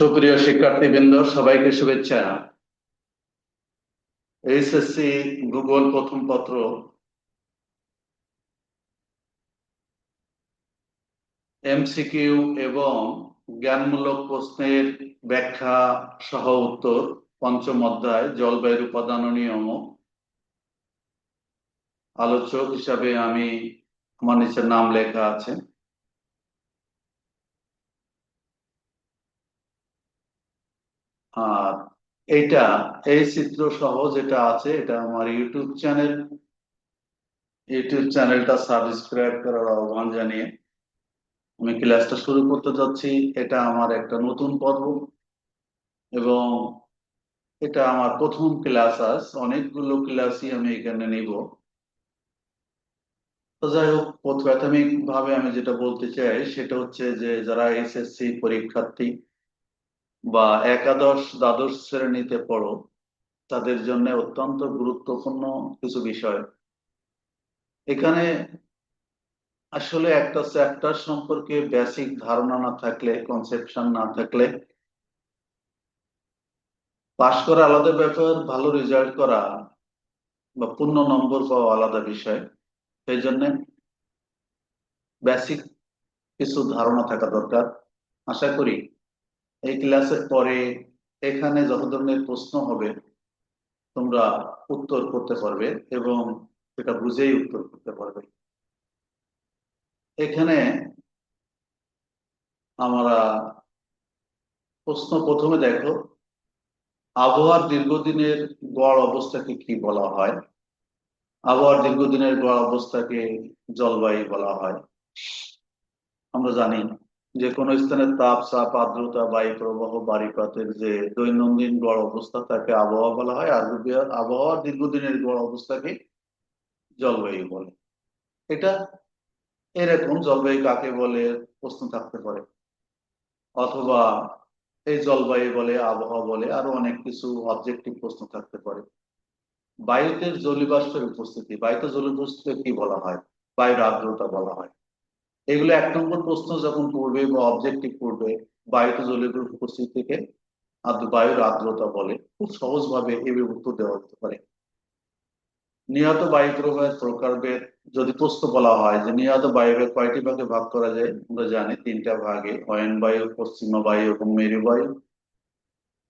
সুপ্রিয় শিক্ষার্থীবৃন্দ, সবাইকে শুভেচ্ছা। এইচএসসি ভূগোল প্রথম পত্র। এমসিকিউ এবং জ্ঞানমূলক প্রশ্নের ব্যাখ্যা সহ উত্তর, পঞ্চম অধ্যায়, জলবায়ুর উপাদান নিয়ম আলোচক হিসাবে আমি আমার নিচের নাম লেখা আছে। আর এইটা এই চিত্র সহ যেটা আছে, এটা আমার ইউটিউব চ্যানেল। ইউটিউব চ্যানেলটা সাবস্ক্রাইব করার আহ্বান জানিয়ে আমি ক্লাসটা শুরু করতে যাচ্ছি। এটা আমার একটা নতুন পর্ব এবং এটা আমার প্রথম ক্লাস আজ অনেকগুলো ক্লাসই আমি এখানে নিব। তো যাই হোক প্রাথমিক ভাবে আমি যেটা বলতে চাই, সেটা হচ্ছে যে যারা এসএসসি পরীক্ষার্থী বা একাদশ দ্বাদশ শ্রেণীতে পড়ো, তাদের জন্য অত্যন্ত গুরুত্বপূর্ণ কিছু বিষয়। এখানে আসলে একটা চ্যাপ্টার সম্পর্কে বেসিক ধারণা না থাকলে কনসেপশন না থাকলে পাশ করা আলাদা ব্যাপার, ভালো রেজাল্ট করা বা পূর্ণ নম্বর পাওয়া আলাদা বিষয়। সেই জন্য বেসিক কিছু ধারণা থাকা দরকার। আশা করি এই ক্লাসের পরে এখানে যত ধরনের প্রশ্ন হবে, তোমরা উত্তর করতে পারবে এবং সেটা বুঝেই উত্তর করতে পারবে। এখানে আমরা প্রশ্ন প্রথমে দেখো, আবহাওয়ার দীর্ঘদিনের গড় অবস্থাকে কি বলা হয়? আবহাওয়ার দীর্ঘদিনের গড় অবস্থাকে জলবায়ু বলা হয়। আমরা জানি যে কোনো স্থানের তাপ, চাপ, আর্দ্রতা, বায়ু প্রবাহ বাড়িপাতের যে দৈনন্দিন গড় অবস্থা তাকে আবহাওয়া বলা হয়। আর আবহাওয়া দীর্ঘদিনের গড় অবস্থাকে জলবায়ু বলে। এটা এরকম জলবায়ু কাকে বলে প্রশ্ন থাকতে পারে। অথবা এই জলবায়ু বলে, আবহাওয়া বলে আরও অনেক কিছু অবজেক্টিভ প্রশ্ন থাকতে পারে। বায়ুতে জলীয়বাষ্পের উপস্থিতি। বায়ুতে জলীয় কি বলা হয়? বায়ুর আর্দ্রতা বলা হয়। এগুলো এক নম্বর প্রশ্ন যখন পড়বে বা অবজেক্টিভ পড়বে বায়ুতে জলীয় উপস্থিতি থেকে বায়ুর আর্দ্রতা বলে, খুব সহজভাবে এভাবে উত্তর দেওয়া যেতে পারে। নিহত বায়ু প্রবাহের প্রকারভেদ যদি প্রশ্ন বলা হয় যে নিহত বায়ুকে কয়টি ভাগে ভাগ করা যায়, আমরা জানি তিনটা ভাগে, অয়ন বায়ু, পশ্চিম বায়ু এবং মেরু বায়ু।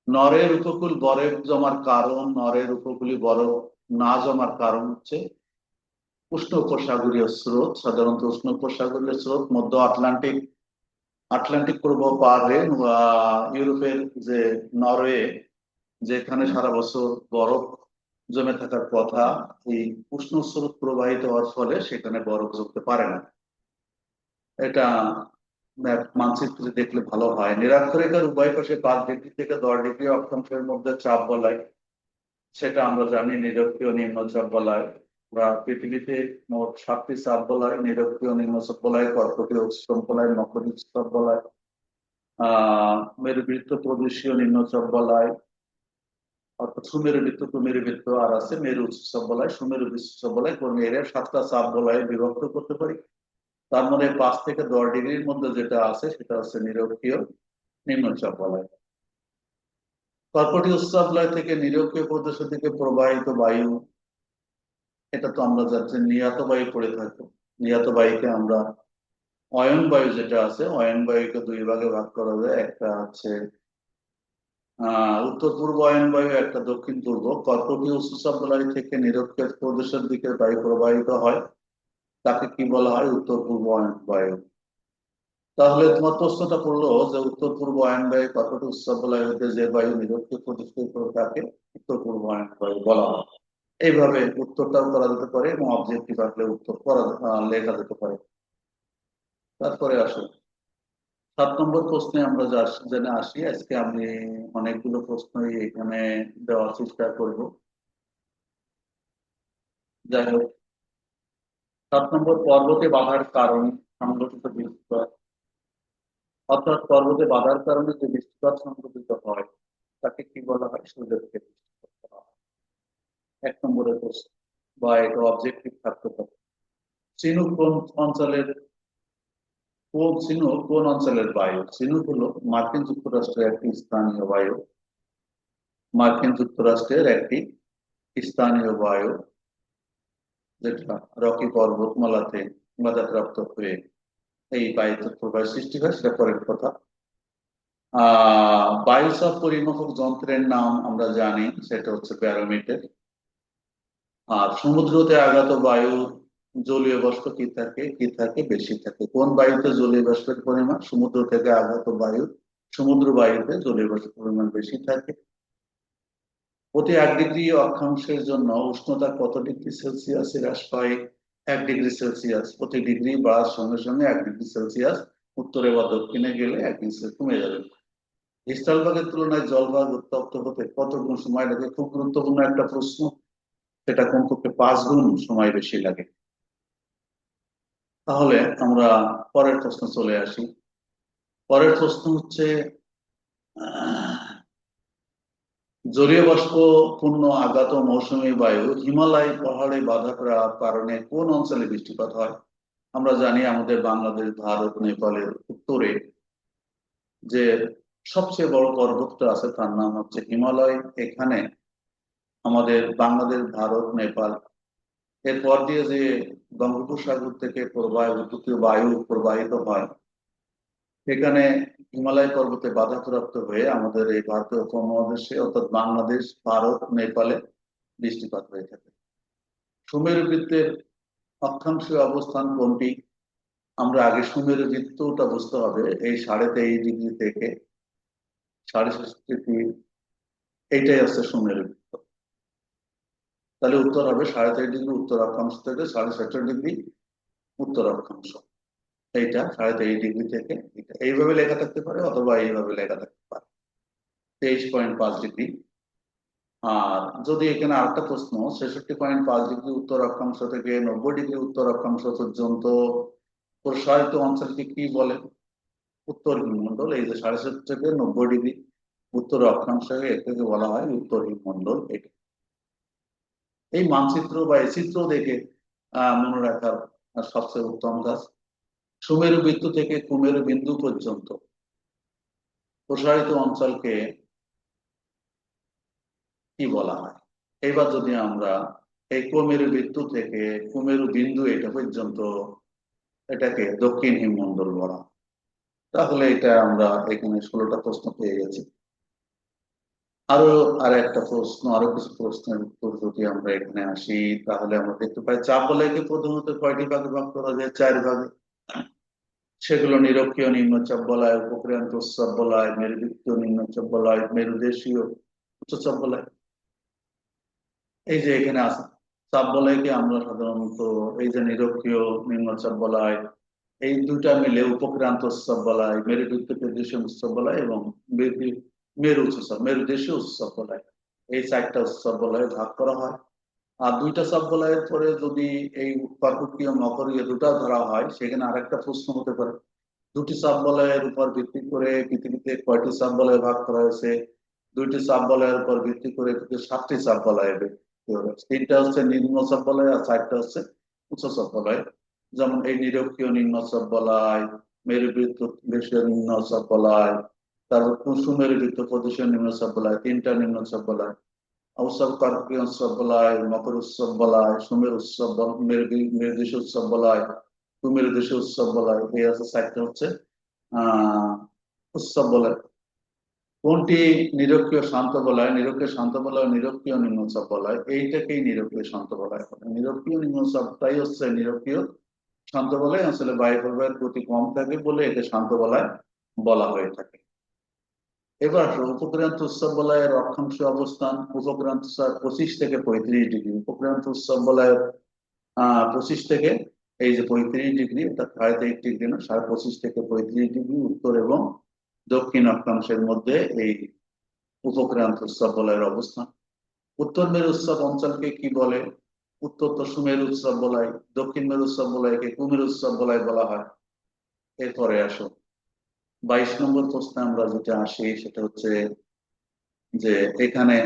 নরের উপকূল বরফ জমার কারণ, নরের উপকূলে বরফ না জমার কারণ হচ্ছে উষ্ণ উপসাগরীয় স্রোত, সাধারণত উষ্ণ উপসাগরীয় স্রোত, মধ্য আটলান্টিক আটলান্টিক প্রবাহ পার ইউরোপের যে নরওয়ে, যেখানে সারা বছর বরফ জমে থাকার কথা, এই উষ্ণ স্রোত প্রবাহিত হওয়ার ফলে সেখানে বরফ জমতে পারে না। এটা মানচিত্রে দেখলে ভালো হয়। নিরাক্ষরেখার উভয় পাশে পাঁচ ডিগ্রি থেকে দশ ডিগ্রি অক্ষাংশের মধ্যে চাপ বলায়, সেটা আমরা জানি, নিরক্ষীয় নিম্নচাপ বলায়। পৃথিবীতে মোট সাতটি চাপ বলায়, নিরক্ষীয় নিম্নচাপ বলায়, কর্কটীয় উৎসব বলায় মকরী চাপ বলায় মেরুবৃত্ত, প্রদেশীয় নিম্নচাপ বলায়, অর্থাৎ সুমেরু বৃত্ত কুমেরু বৃত্ত আর আছে মেরু উৎসব বলায় সুমেরু উৎসব বলায়, কোন এর সাতটা চাপ বলায় বিভক্ত করতে পারি? তার মধ্যে পাঁচ থেকে দশ ডিগ্রির মধ্যে যেটা আছে, সেটা হচ্ছে নিরক্ষীয় নিম্নচাপ বলায়। কর্কটীয় উৎসবলয় থেকে নিরক্ষীয় প্রদেশের দিকে প্রবাহিত বায়ু এটা তো আমরা যাচ্ছি নিহত বায়ু পড়ে থাকব। নিহত বায়ুকে আমরা অয়ন বায়ু যেটা আছে, অয়ন বায়ুকে দুই ভাগে ভাগ করা যায়। একটা হচ্ছে উত্তর পূর্ব অয়ন বায়ু, একটা দক্ষিণ পূর্ব। কর্কটীয় উৎসবলয় থেকে নিরক্ষীয় প্রদেশের দিকে বায়ু প্রবাহিত হয়। তাকে কি বলা হয়? উত্তর পূর্ব অয়ন বায়ু। তাহলে তোমার প্রশ্নটা পড়ল যে উত্তর পূর্ব অয়ন বায়ু কতটা উৎসবলয় হতে যে বায়ু নিরক্ষীয় প্রদেশ তাকে উত্তর পূর্ব অয়ন বায়ু বলা হয়। এইভাবে উত্তরটাও করা যেতে পারে এবং অবজেক্টিভ আসলে উত্তর করা লেখা যেতে পারে। তারপরে আসো। সাত নম্বর প্রশ্নে আমরা যা জেনে আসি, আজকে আমি অনেকগুলো প্রশ্নই এখানে দেওয়ার চেষ্টা করব। যাই হোক, সাত নম্বর পর্বতে বাধার কারণ সংগঠিত বৃষ্টিপাত অর্থাৎ পর্বতে বাধার কারণে যে বৃষ্টিপাত সংগঠিত হয়, তাকে কি বলা হয়? সূর্যকে এক নম্বরের প্রশ্ন বা এটা অবজেক্টিভ থাকতে পারে চিনুক কোন অঞ্চলের কোন সিনুক কোন অঞ্চলের বায়ু? সিনুক হলো মার্কিন যুক্তরাষ্ট্রের একটি স্থানীয় বায়ু। মার্কিন যুক্তরাষ্ট্রের একটি স্থানীয় বায়ু, যেটা রকি পর্বতমালাতে বাধাপ্রাপ্ত হয়ে এই বায়ুতে প্রবাহ সৃষ্টি হয়, সেটা পরের কথা। আহ, বায়ুচাপ পরিমাপক যন্ত্রের নাম আমরা জানি, সেটা হচ্ছে ব্যারোমিটার। আর সমুদ্রতে আগত বায়ু জলীয় বাষ্প কি থাকে? কি থাকে? বেশি থাকে। কোন বায়ুতে জলীয় বাষ্পের পরিমাণ? সমুদ্র থেকে আগত বায়ু, সমুদ্র বায়ুতে জলীয় বাষ্পের পরিমাণ বেশি থাকে। প্রতি এক ডিগ্রি অক্ষাংশের জন্য উষ্ণতা কত ডিগ্রি সেলসিয়াস হ্রাস পায়? এক ডিগ্রি সেলসিয়াস। প্রতি ডিগ্রি বাড়ার সঙ্গে সঙ্গে এক ডিগ্রি সেলসিয়াস উত্তরে বা দক্ষিণে গেলে এক ডিগ্রি কমে যাবে। স্থলভাগের তুলনায় জলভাগ উত্তপ্ত হতে কত সময় লাগে? খুব গুরুত্বপূর্ণ একটা প্রশ্ন। সেটা কমপক্ষে পাঁচ গুণ সময় বেশি লাগে? তাহলে আমরা পরের প্রশ্ন চলে আসি। পরের প্রশ্ন হচ্ছে জলীয় বাষ্প পূর্ণ আগাত মৌসুমী বায়ু হিমালয় পাহাড়ে বাধা করার কারণে কোন অঞ্চলে বৃষ্টিপাত হয়? আমরা জানি আমাদের বাংলাদেশ, ভারত, নেপালের উত্তরে যে সবচেয়ে বড় পর্বতটা আছে তার নাম হচ্ছে হিমালয়। এখানে আমাদের বাংলাদেশ, ভারত, নেপাল, এরপর দিয়ে যে বঙ্গোপসাগর থেকে প্রবাহ বায়ু প্রবাহিত হয়, এখানে হিমালয় পর্বতে বাধাপ্রাপ্ত হয়ে আমাদের এই ভারতীয় উপমহাদেশে, অর্থাৎ বাংলাদেশ, ভারত, নেপালে বৃষ্টিপাত হয়ে থাকে। সুমেরু বৃত্তের অক্ষাংশ অবস্থান কোনটি? আমরা আগে সুমেরু বৃত্তটা বুঝতে হবে, এই সাড়ে তেইশ ডিগ্রি থেকে সাড়ে ষষ্ঠী ডিগ্রি এইটাই হচ্ছে সুমেরু তাহলে উত্তর হবে সাড়ে তেইশ ডিগ্রি উত্তর অক্ষাংশ থেকে সাড়ে ষষ্ঠী ডিগ্রি উত্তর অক্ষাংশ। এইটা সাড়ে তেইশ ডিগ্রি থেকে এটা এইভাবে লেখা থাকতে পারে অথবা এইভাবে লেখা থাকতে পারে। তেইশ পয়েন্ট পাঁচ ডিগ্রি। আর যদি এখানে আরেকটা প্রশ্ন, ছেষট্টি পয়েন্ট পাঁচ ডিগ্রি উত্তর অক্ষাংশ থেকে নব্বই ডিগ্রি উত্তর অক্ষাংশ পর্যন্ত প্রসারিত অঞ্চলকে কি বলে? উত্তর হিমমন্ডল এই যে সাড়ে সাত থেকে নব্বই ডিগ্রি উত্তর অক্ষাংশ এটাকে বলা হয় উত্তর হিমমন্ডল এটা এই মানচিত্র বা এই চিত্র দেখে মনে রাখার সবচেয়ে উত্তম কাজ, সুমেরু বৃত্ত থেকে কুমেরু বিন্দু পর্যন্ত। প্রসারিত অঞ্চলকে কি বলা হয়? এবার যদি আমরা এই কুমেরু বৃত্ত থেকে কুমেরু বিন্দু এটা পর্যন্ত এটাকে দক্ষিণ হিমমন্ডল বলা তাহলে এটা আমরা এখানে ষোলোটা প্রশ্ন পেয়ে গেছি। আরও, আর একটা প্রশ্ন, আরও কিছু প্রশ্নের উত্তর যদি আমরা এখানে আসি, তাহলে আমরা দেখতে পাই চাপ বলয়কে প্রথমত কয়টি ভাগে ভাগ করা যায়? চার ভাগে। সেগুলো নিরক্ষীয় নিম্নচাপ বলায়, উপক্রান্ত উৎসব বলায় মেরুবৃত্তীয় নিম্নচাপ বলায়, মেরুদেশীয় উচ্চচাপ বলায়। এই যে এখানে আছে, চাপ বলয়কে আমরা সাধারণত এই যে নিরক্ষীয় নিম্নচাপ বলায়, এই দুটা মিলে উপক্রান্ত উৎসব বলায়, মেরুবৃত্ত প্রদেশীয় উৎসব বলায় এবং মেরু উৎসব মেরুদেশীয় উৎসব বলায়। এই চারটা উৎসব বলায় ভাগ করা হয়। আর দুইটা সাব বলয়ের পরে যদি এই কর্কটীয় মকরীয় দুটা ধরা হয়, সেখানে আরেকটা প্রশ্ন হতে পারে। দুটি সাব বলয়ের উপর ভিত্তি করে পৃথিবীতে কয়টি সাব বলয় ভাগ করা হয়েছে? দুইটি সাব বলয়ের উপর ভিত্তি করে সাতটি সাব বলয় তিনটা হচ্ছে নিম্ন সাব বলয় আর চারটা হচ্ছে উচ্চ সাব বলয়। যেমন এই নিরক্ষীয় নিম্ন সাব বলয়, মেরুবৃত্ত দেশীয় নিম্ন সাব বলয় তারপর কুসুমের বৃত্ত প্রদেশীয় নিম্ন সাব বলয়, তিনটা নিম্ন সাব বলয়। উৎসব কার্তিক উৎসব বলায়, মকর উৎসব বলায়, সুমের উৎসব মেরুদেশ উৎসব বলায়, কুমের দেশে উৎসব বলায়। এই আছে চারটা হচ্ছে আহ উৎসব বলায়। কোনটি নিরক্ষীয় শান্ত বলায়? নিরক্ষীয় শান্ত বলায় নিরক্ষীয় নিম্নচাপ বলায়। এইটাকেই নিরক্ষীয় শান্ত বলায় নিরক্ষীয় নিম্ন নিম্নচাপটাই হচ্ছে নিরক্ষীয় শান্ত বলায়। আসলে বায়ু প্রবাহের গতি কম থাকে বলে একে শান্ত বলায় বলা হয়ে থাকে। এবার উপক্রান্ত উৎসব বলয়ের অক্ষাংশ অবস্থান, উপক্রান্ত পঁচিশ থেকে পঁয়ত্রিশ ডিগ্রি, উপক্রান্ত উৎসব আহ পঁচিশ থেকে, এই যে পঁয়ত্রিশ ডিগ্রি অর্থাৎ সাড়ে তেইশ ডিগ্রি না, সাড়ে পঁচিশ থেকে পঁয়ত্রিশ ডিগ্রি উত্তর এবং দক্ষিণ অক্ষাংশের মধ্যে এই উপক্রান্ত উৎসব বলয়ের অবস্থান। উত্তর মেরু উৎসব অঞ্চলকে কি বলে? উত্তর তো সুমেরু উৎসব বলায় দক্ষিণ মেরু উৎসব বলয়কে কুমের উৎসব বলায় বলা হয়। এরপরে আসো। বাইশ নম্বর প্রশ্নে আমরা যেটা আসি, সেটা হচ্ছে যে এখানে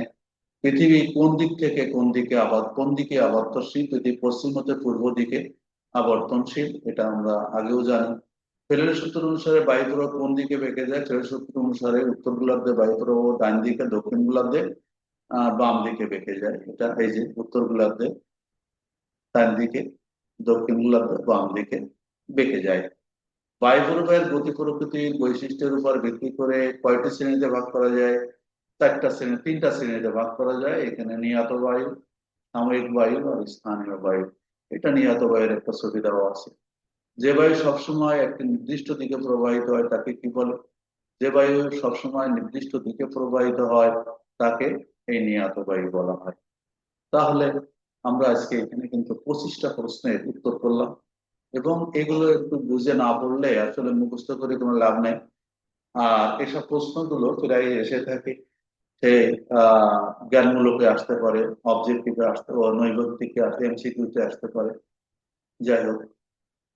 পৃথিবী কোন দিক থেকে কোন দিকে আবার, কোন দিকে আবর্তনশীল? পৃথিবী পশ্চিম হতে পূর্ব দিকে আবর্তনশীল, এটা আমরা আগেও জানি। ফেরের সূত্র অনুসারে বায়ু প্রবাহ কোন দিকে বেঁকে যায়? ফেরের সূত্র অনুসারে উত্তর গোলার্ধে বায়ু প্রবাহ ডান দিকে, দক্ষিণ গোলার্ধে আহ বাম দিকে বেঁকে যায়। এটা এই যে উত্তর গোলার্ধে, ডান দিকে, দক্ষিণ গোলার্ধে, বাম দিকে বেঁকে যায়। বায়ু প্রবাহের গতি প্রকৃতির বৈশিষ্ট্যের উপর ভিত্তি করে কয়টি শ্রেণীতে ভাগ করা যায়? চারটা শ্রেণি, তিনটা শ্রেণীতে ভাগ করা যায়। এখানে নিহত বায়ু, সাময়িক বায়ু আর স্থানীয় বায়ু। এটা নিহত বায়ুর একটা দেওয়া আছে। যে বায়ু সবসময় একটি নির্দিষ্ট দিকে প্রবাহিত হয়, তাকে কি বলে? যে বায়ু সবসময় নির্দিষ্ট দিকে প্রবাহিত হয়, তাকে এই নিহত বায়ু বলা হয়। তাহলে আমরা আজকে এখানে কিন্তু পঁচিশটা প্রশ্নের উত্তর করলাম। এবং এগুলো একটু বুঝে না পড়লে আসলে মুখস্থ করে কোনো লাভ নেই। আর এসব প্রশ্নগুলো প্রায় এসে থাকে সে আহ জ্ঞানমূলকে আসতে পারে অবজেক্টিভে আসতে পারে, নৈবত্তিকে আসতে এমসিকিউতে আসতে পারে। যাই হোক,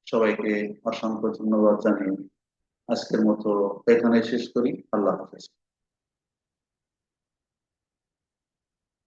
সবাইকে অসংখ্য ধন্যবাদ জানিয়ে আজকের মতো এখানে শেষ করি। আল্লাহ হাফেজ।